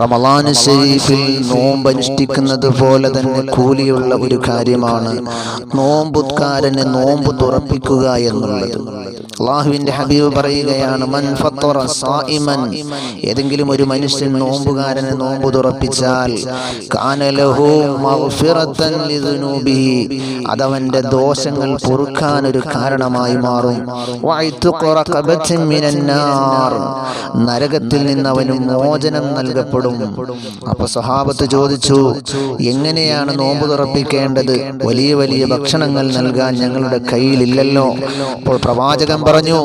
റമളാൻ ശരീഫിൽ നോമ്പ് അനുഷ്ഠിക്കുന്നത് പോലെ തന്നെ കൂലിയുള്ള ഒരു കാര്യമാണ് നോമ്പുകാരന് നോമ്പ് തുറപ്പിക്കുക എന്നുള്ളത്. അള്ളാഹുവിന്റെ ഹബീബ് പറയുകയാണ് മൻ സായിമൻ ഏതെങ്കിലും ഒരു മനുഷ്യൻ നോമ്പുകാരനെ നോമ്പ് തുറപ്പിച്ചാൽ അതവന്റെ ദോഷങ്ങൾ പൊറുക്കാൻ ഒരു കാരണമായി മാറും. നരകത്തിൽ നിന്ന് അവന് മോചനം നൽകപ്പെടും. അപ്പൊ സ്വഹാബത്ത് ചോദിച്ചു എങ്ങനെയാണ് നോമ്പ് തുറപ്പിക്കേണ്ടത്? വലിയ വലിയ ഭക്ഷണങ്ങൾ നൽകാൻ ഞങ്ങളുടെ കയ്യിലില്ലല്ലോ. അപ്പോൾ പ്രവാചകൻ പറഞ്ഞു.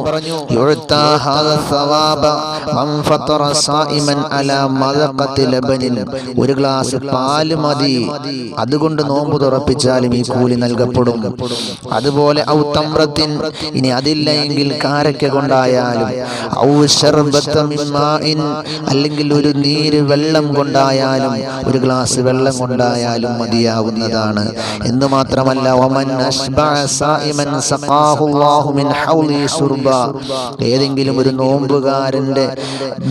ഒരു ഗ്ലാസ് പാൽ മതി. അതുകൊണ്ട് നോമ്പ് തുറപ്പിച്ചാലും ഈ കൂലി നൽകപ്പെടും. അതുപോലെ ഇനി അതില്ല എങ്കിൽ കാരക്ക കൊണ്ടായാലും. അല്ലെങ്കിൽ ഒരു നീര് വെള്ളം കൊണ്ടായാലും ഒരു ഗ്ലാസ് വെള്ളം കൊണ്ടായാലും മതിയാവുന്നതാണ്. എന്ന് മാത്രമല്ല ഏതെങ്കിലും ഒരു നോമ്പുകാരന്റെ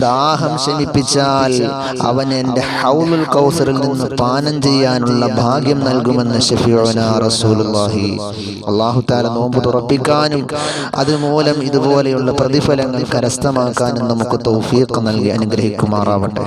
ദാഹം ശമിപ്പിച്ചാൽ അവൻ എന്റെ ഹൗലുൽ കൗസറിൽ നിന്ന് പാനം ചെയ്യാനുള്ള ഭാഗ്യം നൽകുമെന്ന് അള്ളാഹു റസൂലുള്ളാഹി. അല്ലാഹു തആല നോമ്പ് തുറപ്പിക്കാനും അതുമൂലം ഇതുപോലെയുള്ള പ്രതിഫലങ്ങൾ കരസ്ഥമാക്കാനും നമുക്ക് തൗഫീഖ് നൽകി അനുഗ്രഹിക്കുമാറാവട്ടെ.